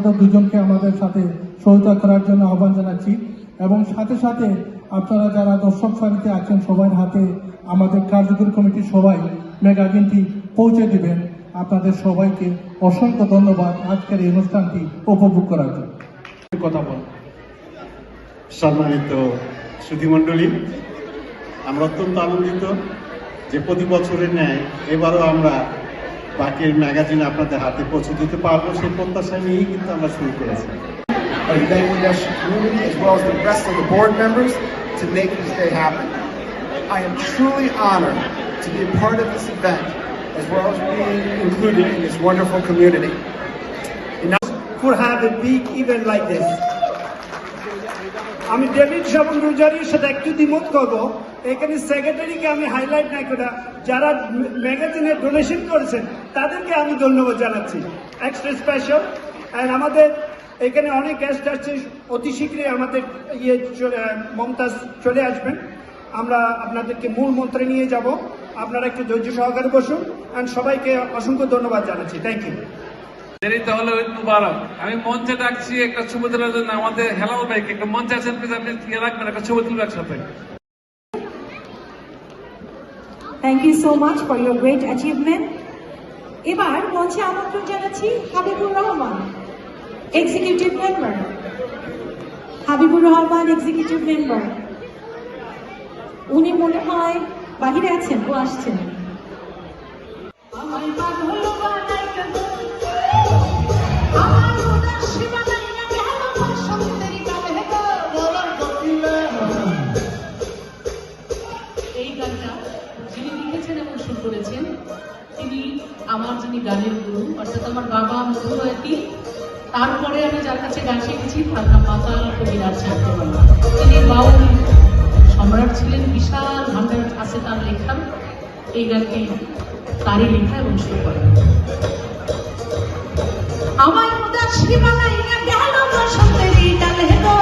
আপনাদের দুজনকে আমাদের সাথে সহায়তা করার জন্য আহ্বান জানাচ্ছি। এবং সাথে সাথে আপনারা যারা দর্শক সারিতে আছেন, সবার হাতে আমাদের কার্যকরী কমিটির সবাই ম্যাগাজিনটি পৌঁছে দিবেন। আপনাদের সবাইকে অসংখ্য ধন্যবাদ আজকের এই অনুষ্ঠানটি উপভোগ করার জন্য। কথা বল। সম্মানিত সুধীমণ্ডলী আমরা অত্যন্ত আনন্দিত যে প্রতি বছরের ন্যায় এবারও আমরা বাকির ম্যাগাজিন আপনাদের হাতে পৌঁছে দিতে পারব সেই প্রত্যাশা নিয়েই কিন্তু আমরা শুরু করেছি the Bangladesh community as well as the rest of the board members to make this day happen. I am truly honored to be a part of this event as well as being included in this wonderful community. for have a big event like this. আমি David Shravan গুরজারির সাথে একটু দ্বিমত করব এখানে সেক্রেটারিকে আমি highlight না করে যারা ম্যাগাজিনে ডোনেশন করেছেন তাদেরকে আমি ধন্যবাদ জানাচ্ছি। এক্সট্রা স্পেশাল অ্যান্ড আমাদের এখানে অনেক গেস্ট আসছে অতি শীঘ্রই আমাদের ইয়ে চলে- মমতাজ চলে আসবেন। আমরা আপনাদেরকে মূল মন্ত্রে নিয়ে যাব। আপনারা একটু ধৈর্য সহকারে বসুন। অ্যান্ড সবাইকে অসংখ্য ধন্যবাদ জানাচ্ছি। থ্যাংক ইউ দেরিতে হলে মুবারক। আমি মঞ্চে ডাকছি একটা ছবি তোলার জন্য আমাদের হেলাল ভাইকে। একটা মঞ্চে আছেন প্লিজ আপনি ইয়ে রাখবেন একটা ছবি তুলবে একসাথে। Thank you so much for your great achievement এবার মঞ্চে আমন্ত্রণ জানাচ্ছি Habibur Rahman executive member Habibur Rahman executive member উনি মনে হয় বাহিরে আছেন, ও আসছেন। এই গানের গুরু অর্থাৎ আমার বাবা মধুবতী তারপরে আমি যার কাছে গান শিখেছি তার নাম মাতাল কবিরাজ সাহিত্যবালা তিনি বাউল সম্রাট ছিলেন, বিশাল ভান্ডার আছে তার লেখা এই গানটি তারই লেখা এবং সুর করা আমায় উদাসী বানাইয়া গেল বসন্তের ডালে গো।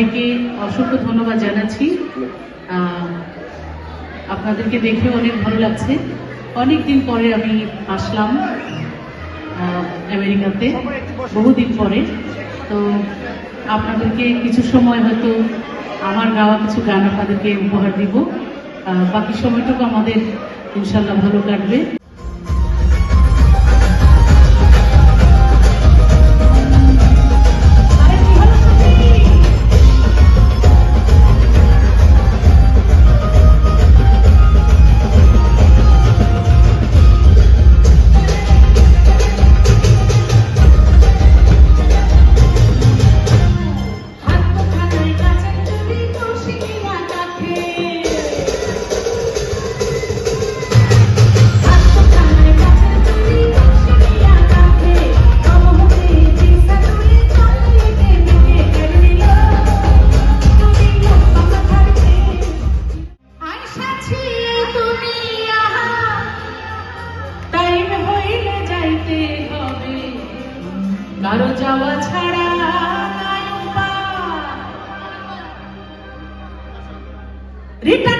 সবাইকে অসংখ্য ধন্যবাদ জানাচ্ছি। আপনাদেরকে দেখে অনেক ভালো লাগছে। অনেক দিন পরে আমি আসলাম আমেরিকাতে, বহুদিন পরে। তো আপনাদেরকে কিছু সময় হয়তো আমার গাওয়া কিছু গান আপনাদেরকে উপহার দিব। বাকি সময়টুকু আমাদের ইনশাল্লাহ ভালো কাটবে। যাইতে হবে। কারও যাওয়া ছাড়া রিটার্ন